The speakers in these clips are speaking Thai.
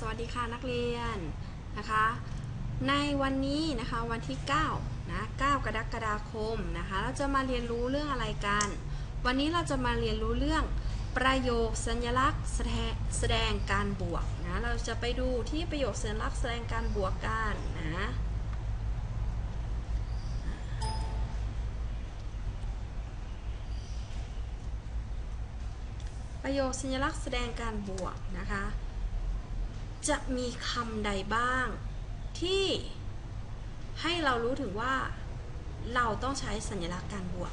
สวัสดีค่ะนักเรียนนะคะ ในวันนี้นะคะวันที่9นะ9กรกฎาคมนะคะ เราจะมาเรียนรู้เรื่องอะไรกัน วันนี้เราจะมาเรียนรู้เรื่องประโยคสัญลักษณ์แสดงแสดงการบวกนะเราจะไปดูที่ประโยคสัญลักษณ์แสดงการบวกกันนะประโยคสัญลักษณ์แสดงการบวกนะคะ จะมีคำใดบ้าง ที่ให้เรารู้ถึงว่าเราต้องใช้สัญลักษณ์การบวก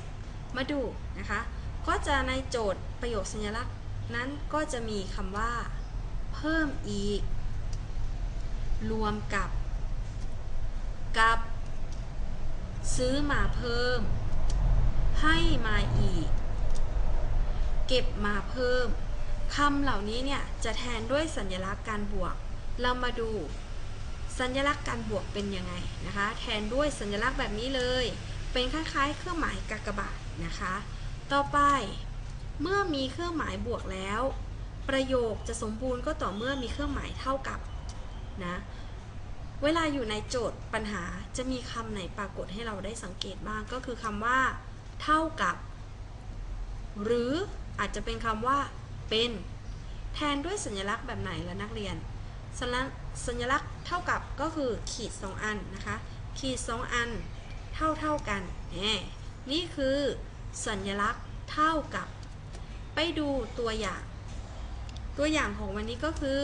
มาดูนะคะ ก็จะในโจทย์ประโยคสัญลักษณ์นั้นก็จะมีคำว่า เพิ่มอีก รวมกับ กับ ซื้อมาเพิ่ม ให้มาอีก เก็บมาเพิ่ม คำเหล่านี้เนี่ยจะแทนด้วยสัญลักษณ์การบวก เรามาดูสัญลักษณ์การบวกเป็นยังไงนะคะ แทนด้วยสัญลักษณ์แบบนี้เลย เป็นคล้ายๆ เครื่องหมายกากบาทนะคะ ต่อไป เมื่อมีเครื่องหมายบวกแล้ว ประโยคจะสมบูรณ์ก็ต่อเมื่อมีเครื่องหมายเท่ากับนะเวลาอยู่ในโจทย์ปัญหาจะมีคำไหนปรากฏให้เราได้สังเกตบ้างก็คือคำว่า เท่ากับ หรืออาจจะเป็นคำว่า เป็น แทนด้วยสัญลักษณ์แบบไหนละนักเรียน สัญลักษณ์สัญลักษณ์เท่ากับก็คือขีดสองอันนะคะ ขีดสองอันเท่าเท่ากันนี่คือสัญลักษณ์เท่ากับ ไปดูตัวอย่าง ตัวอย่างของวันนี้ก็คือ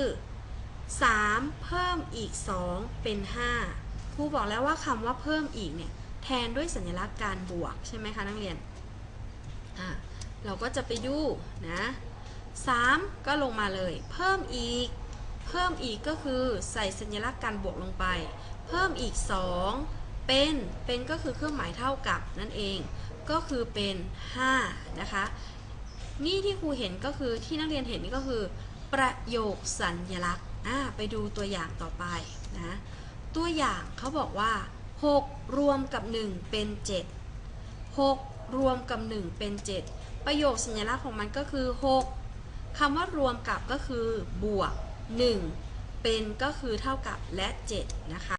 3 เพิ่มอีก 2 เป็น 5 ครูบอกแล้วว่าคำว่าเพิ่มอีกเนี่ยแทนด้วยสัญลักษณ์การบวกใช่ไหมคะนักเรียน เราก็จะไปดูนะ 3 ก็ลงมาเลย เพิ่มอีก เพิ่มอีกก็คือใส่สัญลักษณ์การบวกลงไป เพิ่มอีก 2 เป็น เป็นก็คือเครื่องหมายเท่ากับนั่นเอง ก็คือเป็น 5 นะคะ นี่ที่ครูเห็นก็คือที่นักเรียนเห็นนี่ก็คือ ประโยคสัญลักษณ์อ่าไปดูตัวอย่างต่อไปนะ ตัวอย่างเขาบอกว่า 6 รวมกับ 1 เป็น 7 6 รวมกับ 1 เป็น 7 ประโยคสัญลักษณ์ของมันก็คือ 6 คำว่ารวมกับก็คือบวก 1 เป็นก็คือเท่ากับและ 7 นะคะ